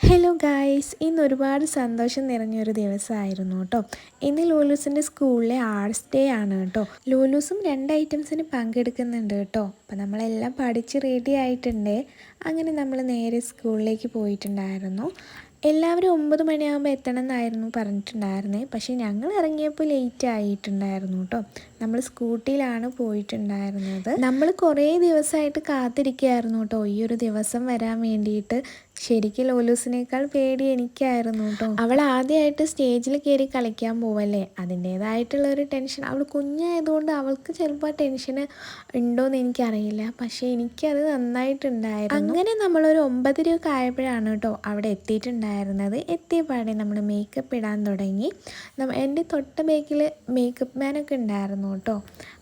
Hello guys ഇന്ന് ഒരുപാട് സന്തോഷം നിറഞ്ഞൊരു ദിവസമായിരുന്നു കേട്ടോ. ഇന്ന് ലൂലൂസിന്റെ സ്കൂളിലെ ആർട്സ് ഡേ ആണ് കേട്ടോ. ലൂലൂസും രണ്ട് ഐറ്റംസിന് പങ്കെടുക്കുന്നുണ്ട് കേട്ടോ. അപ്പോൾ നമ്മളെല്ലാം പഠിച്ച് റെഡി ആയിട്ടുണ്ട്. അങ്ങനെ നമ്മൾ നേരെ സ്കൂളിലേക്ക് പോയിട്ടുണ്ടായിരുന്നു. എല്ലാവരും ഒമ്പത് മണിയാകുമ്പോൾ എത്തണം എന്നായിരുന്നു പറഞ്ഞിട്ടുണ്ടായിരുന്നത് പക്ഷേ ഞങ്ങൾ ഇറങ്ങിയപ്പോൾ ലേറ്റ് ആയിട്ടുണ്ടായിരുന്നു കേട്ടോ. നമ്മൾ സ്കൂട്ടിയിലാണ് പോയിട്ടുണ്ടായിരുന്നത്. നമ്മൾ കുറേ ദിവസമായിട്ട് കാത്തിരിക്കുകയായിരുന്നു കേട്ടോ. ഈ ഒരു ദിവസം വരാൻ വേണ്ടിയിട്ട് ശരിക്കും ലോലൂസിനേക്കാൾ പേടി എനിക്കായിരുന്നു കേട്ടോ. അവൾ ആദ്യമായിട്ട് സ്റ്റേജിൽ കയറി കളിക്കാൻ പോവല്ലേ? അതിന്റേതായിട്ടുള്ള ഒരു ടെൻഷൻ. അവൾ കുഞ്ഞായതുകൊണ്ട് അവൾക്ക് ചിലപ്പോൾ ടെൻഷൻ ഉണ്ടോയെന്ന് എനിക്കറിയില്ല. പക്ഷേ എനിക്കത് നന്നായിട്ടുണ്ടായിരുന്നു. അങ്ങനെ നമ്മളൊരു ഒമ്പതരയൊക്കെ ആയപ്പോഴാണ് കേട്ടോ അവിടെ എത്തിയിട്ടുണ്ടായിരുന്നത്. എത്തിയപാടെ നമ്മൾ മേക്കപ്പ് ഇടാൻ തുടങ്ങി. എന്റെ തൊട്ട ബേക്കിൽ മേക്കപ്പ് മാനൊക്കെ ഉണ്ടായിരുന്നു കേട്ടോ.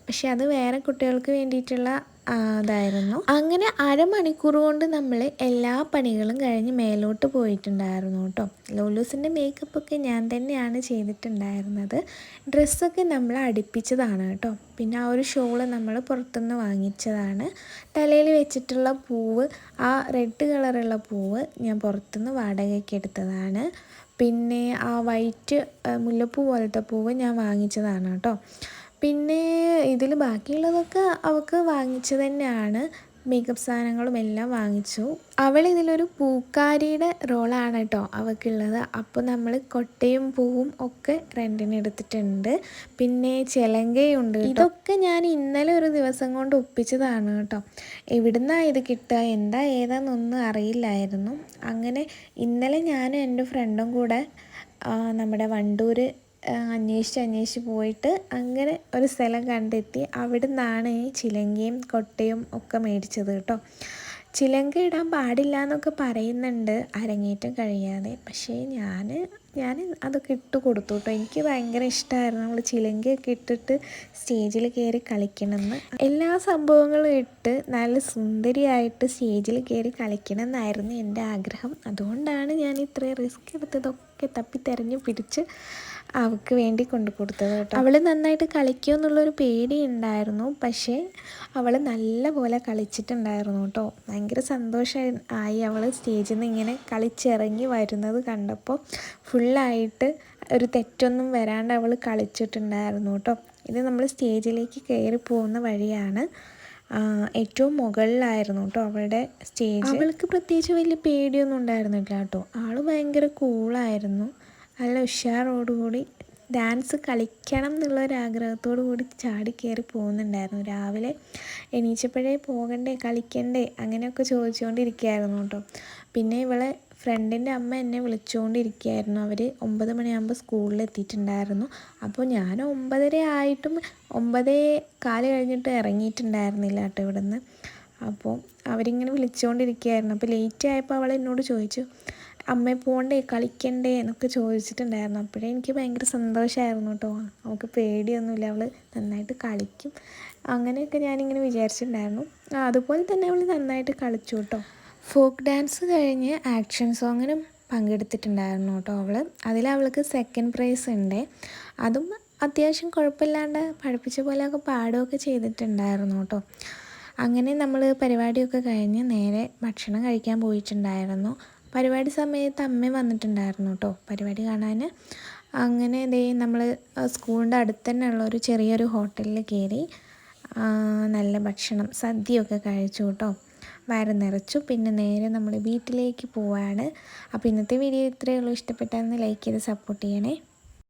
പക്ഷെ അത് വേറെ കുട്ടികൾക്ക് വേണ്ടിയിട്ടുള്ള അതായിരുന്നു. അങ്ങനെ അരമണിക്കൂർ കൊണ്ട് നമ്മൾ എല്ലാ പണികളും കഴിഞ്ഞ് മേലോട്ട് പോയിട്ടുണ്ടായിരുന്നു കേട്ടോ. ലോലൂസിന്റെ മേക്കപ്പൊക്കെ ഞാൻ തന്നെയാണ് ചെയ്തിട്ടുണ്ടായിരുന്നത്. ഡ്രസ്സൊക്കെ നമ്മൾ അടുപ്പിച്ചതാണ് കേട്ടോ. പിന്നെ ആ ഒരു ഷോൾ നമ്മൾ പുറത്തുനിന്ന് വാങ്ങിച്ചതാണ്. തലയിൽ വെച്ചിട്ടുള്ള പൂവ് ആ റെഡ് കളറുള്ള പൂവ് ഞാൻ പുറത്തുനിന്ന് വാടകയ്ക്ക് എടുത്തതാണ്. പിന്നെ ആ വൈറ്റ് മുല്ലപ്പൂ പോലത്തെ പൂവ് ഞാൻ വാങ്ങിച്ചതാണ് കേട്ടോ. പിന്നെ ഇതിൽ ബാക്കിയുള്ളതൊക്കെ അവൾക്ക് വാങ്ങിച്ചു തന്നെയാണ്. മേക്കപ്പ് സാധനങ്ങളും എല്ലാം വാങ്ങിച്ചു. അവൾ ഇതിലൊരു പൂക്കാരിയുടെ റോളാണ് കേട്ടോ അവൾക്കുള്ളത്. അപ്പോൾ നമ്മൾ കൊട്ടയും പൂവും ഒക്കെ റെന്റിന് എടുത്തിട്ടുണ്ട്. പിന്നെ ചിലങ്കയുണ്ട് ഇതൊക്കെ ഞാൻ ഇന്നലെ ഒരു ദിവസം കൊണ്ട് ഒപ്പിച്ചതാണ് കേട്ടോ എവിടുന്നാണ് ഇത് കിട്ടുക എന്താ ഏതാണെന്നൊന്നും അറിയില്ലായിരുന്നു. അങ്ങനെ ഇന്നലെ ഞാനും എന്റെ ഫ്രണ്ടും കൂടെ നമ്മുടെ വണ്ടൂർ അന്വേഷിച്ച് അന്വേഷിച്ച് പോയിട്ട് അങ്ങനെ ഒരു സ്ഥലം കണ്ടെത്തി. അവിടെ നിന്നാണ് ഈ ചിലങ്കയും കൊട്ടയും ഒക്കെ മേടിച്ചത് കേട്ടോ. ചിലങ്ക ഇടാൻ പാടില്ല എന്നൊക്കെ പറയുന്നുണ്ട്. അരങ്ങേറ്റം കഴിയാതെ. പക്ഷേ ഞാൻ ഞാൻ അതൊക്കെ ഇട്ട് കൊടുത്തു കേട്ടോ. എനിക്ക് ഭയങ്കര ഇഷ്ടമായിരുന്നു നമ്മൾ ചിലങ്കയൊക്കെ ഇട്ടിട്ട് സ്റ്റേജിൽ കയറി കളിക്കണമെന്ന്. എല്ലാ സംഭവങ്ങളും ഇട്ട് നല്ല സുന്ദരിയായിട്ട് സ്റ്റേജിൽ കയറി കളിക്കണം എന്നായിരുന്നു എന്റെ ആഗ്രഹം. അതുകൊണ്ടാണ് ഞാൻ ഇത്രയും റിസ്ക് എടുത്തതൊക്കെ തപ്പി തിരഞ്ഞു പിടിച്ച് അവൾക്ക് വേണ്ടി കൊണ്ടു കൊടുത്തത് കേട്ടോ. അവൾ നന്നായിട്ട് കളിക്കുമോ എന്നുള്ളൊരു പേടി ഉണ്ടായിരുന്നു. പക്ഷേ അവൾ നല്ല പോലെ കളിച്ചിട്ടുണ്ടായിരുന്നു കേട്ടോ. ഭയങ്കര സന്തോഷമായി ആയി അവൾ സ്റ്റേജിൽ നിന്ന് ഇങ്ങനെ കളിച്ചിറങ്ങി വരുന്നത് കണ്ടപ്പോൾ ഫുള്ളായിട്ട് ഒരു തെറ്റൊന്നും വരാണ്ട് അവൾ കളിച്ചിട്ടുണ്ടായിരുന്നു കേട്ടോ. ഇത് നമ്മൾ സ്റ്റേജിലേക്ക് കയറി പോകുന്ന വഴിയാണ് ഏറ്റവും മുകളിലായിരുന്നു കേട്ടോ അവളുടെ സ്റ്റേജ്. അവൾക്ക് പ്രത്യേകിച്ച് വലിയ പേടിയൊന്നും ഉണ്ടായിരുന്നില്ല കേട്ടോ. ആൾ ഭയങ്കര കൂളായിരുന്നു നല്ല ഉഷാറോടുകൂടി ഡാൻസ് കളിക്കണം എന്നുള്ള എന്നുള്ളൊരാഗ്രഹത്തോടു കൂടി ചാടി കയറി പോകുന്നുണ്ടായിരുന്നു. രാവിലെ എണീച്ചപ്പോഴേ പോകണ്ടേ കളിക്കണ്ടേ അങ്ങനെയൊക്കെ ചോദിച്ചുകൊണ്ടിരിക്കുകയായിരുന്നു കേട്ടോ. പിന്നെ ഇവളെ ഫ്രണ്ടിന്റെ അമ്മ എന്നെ വിളിച്ചുകൊണ്ടിരിക്കുകയായിരുന്നു. അവർ ഒമ്പത് മണിയാകുമ്പോൾ സ്കൂളിൽ എത്തിയിട്ടുണ്ടായിരുന്നു. അപ്പോൾ ഞാൻ ഒമ്പതര ആയിട്ടും ഒമ്പതേ കാൽ കഴിഞ്ഞിട്ട് ഇറങ്ങിയിട്ടുണ്ടായിരുന്നില്ല കേട്ടോ ഇവിടെ നിന്ന് അപ്പോൾ അവരിങ്ങനെ വിളിച്ചുകൊണ്ടിരിക്കുകയായിരുന്നു. അപ്പോൾ ലേറ്റ് ആയപ്പോൾ അവൾ എന്നോട് ചോദിച്ചു അമ്മയെ പോകണ്ടേ കളിക്കണ്ടേ എന്നൊക്കെ ചോദിച്ചിട്ടുണ്ടായിരുന്നു. അപ്പോഴേ എനിക്ക് ഭയങ്കര സന്തോഷമായിരുന്നു കേട്ടോ അവൾക്ക് പേടിയൊന്നുമില്ല അവൾ നന്നായിട്ട് കളിക്കും. അങ്ങനെയൊക്കെ ഞാനിങ്ങനെ വിചാരിച്ചിട്ടുണ്ടായിരുന്നു. അതുപോലെ തന്നെ അവൾ നന്നായിട്ട് കളിച്ചു കേട്ടോ ഫോക്ക് ഡാൻസ് കഴിഞ്ഞ് ആക്ഷൻ സോങ്ങിനും പങ്കെടുത്തിട്ടുണ്ടായിരുന്നു കേട്ടോ അവൾ അതിൽ അവൾക്ക് സെക്കൻഡ് പ്രൈസ് ഉണ്ട്. അതും അത്യാവശ്യം കുഴപ്പമില്ലാണ്ട് പഠിപ്പിച്ച പോലെയൊക്കെ പാടുകയൊക്കെ ചെയ്തിട്ടുണ്ടായിരുന്നു കേട്ടോ അങ്ങനെ നമ്മൾ പരിപാടിയൊക്കെ കഴിഞ്ഞ് നേരെ ഭക്ഷണം കഴിക്കാൻ പോയിട്ടുണ്ടായിരുന്നു. പരിപാടി സമയത്ത് അമ്മ വന്നിട്ടുണ്ടായിരുന്നു കേട്ടോ പരിപാടി കാണാൻ അങ്ങനെ ഇതേ നമ്മൾ സ്കൂളിന്റെ അടുത്ത് തന്നെ ഒരു ചെറിയൊരു ഹോട്ടലിൽ കയറി നല്ല ഭക്ഷണം സദ്യയൊക്കെ കഴിച്ചു കേട്ടോ വയറ് നിറച്ചു. പിന്നെ നേരെ നമ്മൾ വീട്ടിലേക്ക് പോവാണ്. അപ്പോൾ ഇന്നത്തെ വീഡിയോ ഇത്രയേ ഉള്ളൂ. ഇഷ്ടപ്പെട്ടാൽ ലൈക്ക് ചെയ്ത് സപ്പോർട്ട് ചെയ്യണേ.